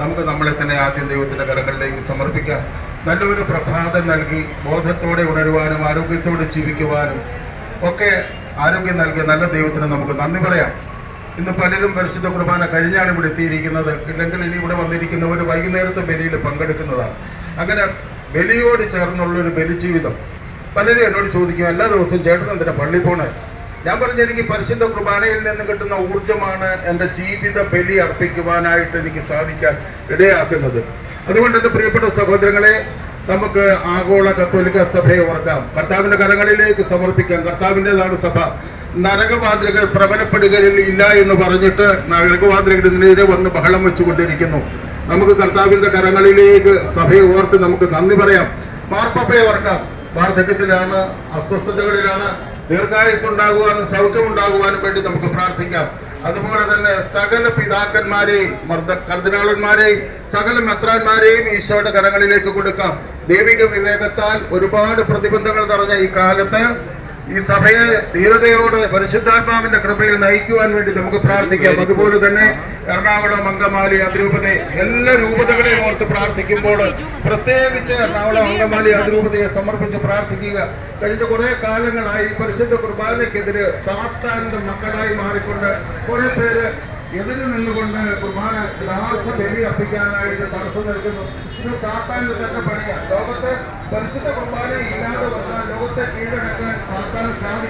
നമുക്ക് നമ്മളെ തന്നെ ആദ്യം ദൈവത്തിന്റെ കരങ്ങളിലേക്ക് സമർപ്പിക്കാം. നല്ലൊരു പ്രഭാതം നൽകി ബോധത്തോടെ ഉണരുവാനും ആരോഗ്യത്തോടെ ജീവിക്കുവാനും ഒക്കെ ആരോഗ്യം നൽകിയ നല്ല ദൈവത്തിന് നമുക്ക് നന്ദി പറയാം. ഇന്ന് പലരും പരിശുദ്ധ കുർബാന കഴിഞ്ഞാണ് ഇവിടെ എത്തിയിരിക്കുന്നത്. ഇല്ലെങ്കിൽ ഇനി ഇവിടെ വന്നിരിക്കുന്നവർ വൈകുന്നേരത്തെ ബലിയിൽ പങ്കെടുക്കുന്നതാണ്. അങ്ങനെ ബലിയോട് ചേർന്നുള്ളൊരു ബലിജീവിതം. പലരും എന്നോട് ചോദിക്കും എല്ലാ ദിവസവും ചേട്ടൻ പള്ളി പോണേ? ഞാൻ പറഞ്ഞ എനിക്ക് പരിശുദ്ധ കുർബാനയിൽ നിന്ന് കിട്ടുന്ന ഊർജമാണ് എന്റെ ജീവിത ബലി അർപ്പിക്കുവാനായിട്ട് എനിക്ക് സാധിക്കാൻ ഇടയാക്കുന്നത്. അതുകൊണ്ട് എന്റെ പ്രിയപ്പെട്ട സഹോദരങ്ങളെ നമുക്ക് ആഗോള കത്തോലിക്ക സഭയെ ഓർക്കാം. കർത്താവിന്റെ കരങ്ങളിലേക്ക് സമർപ്പിക്കാം. കർത്താവിന്റെതാണ് സഭ. നരകവാതിലുകൾ പ്രബലപ്പെടുകയിൽ ഇല്ല എന്ന് പറഞ്ഞിട്ട് നരകവാതിലുകളിനെതിരെ വന്ന് ബഹളം വെച്ചുകൊണ്ടിരിക്കുന്നു. നമുക്ക് കർത്താവിന്റെ കരങ്ങളിലേക്ക് സഭയെ ഓർത്ത് നമുക്ക് നന്ദി പറയാം. മാർപ്പപ്പയെ ഓർക്കാം. വാർദ്ധക്യത്തിലാണ് അസ്വസ്ഥതകളിലാണ് ദീർഘായുസ് ഉണ്ടാകുവാനും സൗഖ്യം ഉണ്ടാകുവാനും വേണ്ടി നമുക്ക് പ്രാർത്ഥിക്കാം. അതുപോലെ തന്നെ സകല പിതാക്കന്മാരെയും മർദ്ദ കർദിനാളന്മാരെയും സകല മെത്രാന്മാരെയും ഈശോയുടെ കരങ്ങളിലേക്ക് കൊടുക്കാം. ദൈവിക വിവേകത്താൽ ഒരുപാട് പ്രതിബന്ധങ്ങൾ നിറഞ്ഞ ഈ കാലത്ത് ഈ സഭയെ ധീരതയോട് പരിശുദ്ധാത്മാവിന്റെ കൃപയിൽ നയിക്കുവാൻ വേണ്ടി നമുക്ക് പ്രാർത്ഥിക്കാം. അതുപോലെ തന്നെ എറണാകുളം അങ്കമാലി അതിരൂപത എല്ലാ രൂപതകളെയും ഓർത്ത് പ്രാർത്ഥിക്കുമ്പോൾ പ്രത്യേകിച്ച് എറണാകുളം അങ്കമാലി അതിരൂപതയെ സമർപ്പിച്ച് പ്രാർത്ഥിക്കുക. കഴിഞ്ഞ കുറെ കാലങ്ങളായി പരിശുദ്ധ കുർബാനയ്ക്കെതിരെ സാത്താന്റെ മക്കളായി മാറിക്കൊണ്ട് കുറെ പേര് എതിര് നിന്നുകൊണ്ട് കുർബാന യഥാർത്ഥ ബലി അർപ്പിക്കാനായിട്ട് തടസ്സം നിൽക്കുന്നു. ഇത് സാത്താന്റെ തന്നെ പണിയാണ് ലോകത്തെ പരിശുദ്ധ കുർബാന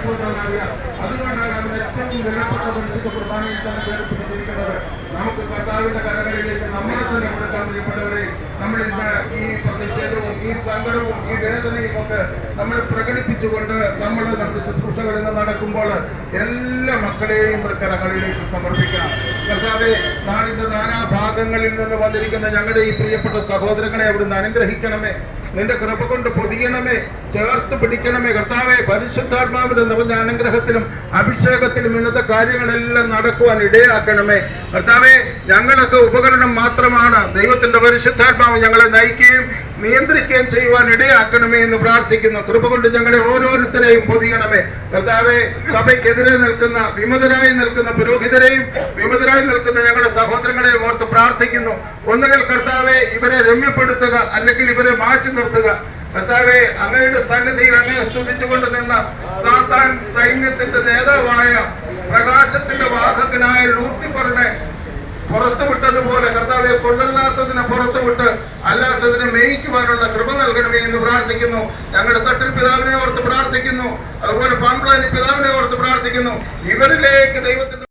അറിയാം അതുകൊണ്ടാണ് അവർ ഏറ്റവും വിലപ്പെട്ട പരിശുദ്ധ കുർബാനയിൽ തന്നെ പേര് പിടിച്ചിരിക്കുന്നത് നമുക്ക് കർത്താവിന്റെ കരകളിലേക്ക് നമ്മളെ തന്നെ കൊടുക്കാൻ പ്രിയപ്പെട്ടവരെ നമ്മൾ ഇന്ന് ഈ പ്രതിഷേധവും ഈ സങ്കടവും ഈ വേദനയും ഒക്കെ നമ്മൾ പ്രകടിപ്പിച്ചുകൊണ്ട് നമ്മൾ നമ്മുടെ ശുശ്രൂഷകളിൽ നിന്ന് നടക്കുമ്പോൾ എല്ലാ മക്കളെയും കരങ്ങളിലേക്ക് സമർപ്പിക്കാം കർത്താവെ നാടിന്റെ നാനാഭാഗങ്ങളിൽ നിന്ന് വന്നിരിക്കുന്ന ഞങ്ങളുടെ ഈ പ്രിയപ്പെട്ട സഹോദരങ്ങളെ അവിടുന്ന് അനുഗ്രഹിക്കണമേ നിന്റെ കൃപ കൊണ്ട് പൊതിയണമേ ചേർത്ത് പിടിക്കണമേ. കർത്താവെ പരിശുദ്ധാത്മാവിന്റെ നിറഞ്ഞ അനുഗ്രഹത്തിലും അഭിഷേകത്തിലും ഇന്നത്തെ കാര്യങ്ങളെല്ലാം നടക്കുവാൻ ഇടയാക്കണമേ. കർത്താവെ ഞങ്ങളൊക്കെ ഉപകരണം മാത്രമാണ്. ദൈവത്തിന്റെ പരിശുദ്ധാത്മാവ് ഞങ്ങളെ നയിക്കുകയും നിയന്ത്രിക്കുകയും ചെയ്യുവാൻ ഇടയാക്കണമേ എന്ന് പ്രാർത്ഥിക്കുന്നു. കൃപ കൊണ്ട് ഞങ്ങളെ ഓരോരുത്തരെയും പൊതിയണമേ. കർത്താവെ സഭയ്ക്കെതിരെ നിൽക്കുന്ന വിമതരായി നിൽക്കുന്ന പുരോഹിതരെയും വിമതരായി നിൽക്കുന്ന ഞങ്ങളുടെ സഹോദരങ്ങളെയും ഓർത്ത് പ്രാർത്ഥിക്കുന്നു. ഒന്നുകിൽ കർത്താവെ ഇവരെ രമ്യപ്പെടുത്തുക അല്ലെങ്കിൽ ഇവരെ മാറ്റി നിർത്തുക. കർത്താവെ അങ്ങയുടെ സന്നിധിയിൽ അങ്ങനെ സ്തുതിച്ചുകൊണ്ട് നിന്ന സാത്താൻ സൈന്യത്തിന്റെ നേതാവായ പ്രകാശത്തിന്റെ വാഹകനായ ലൂസിഫറിനെ പുറത്തു വിട്ടതുപോലെ കർത്താവെ കൊള്ളല്ലാത്തതിനെ പുറത്തു വിട്ട് അല്ലാത്തതിനെ മേയിക്കുവാനുള്ള കൃപ നൽകണമേ എന്ന് പ്രാർത്ഥിക്കുന്നു. ഞങ്ങളുടെ തട്ടിൽ പിതാവിനെ ഓർത്ത് പ്രാർത്ഥിക്കുന്നു. അതുപോലെ പാമ്പ്ലാനി പിതാവിനെ ഓർത്ത് പ്രാർത്ഥിക്കുന്നു. ഇവരിലേക്ക് ദൈവത്തിന്റെ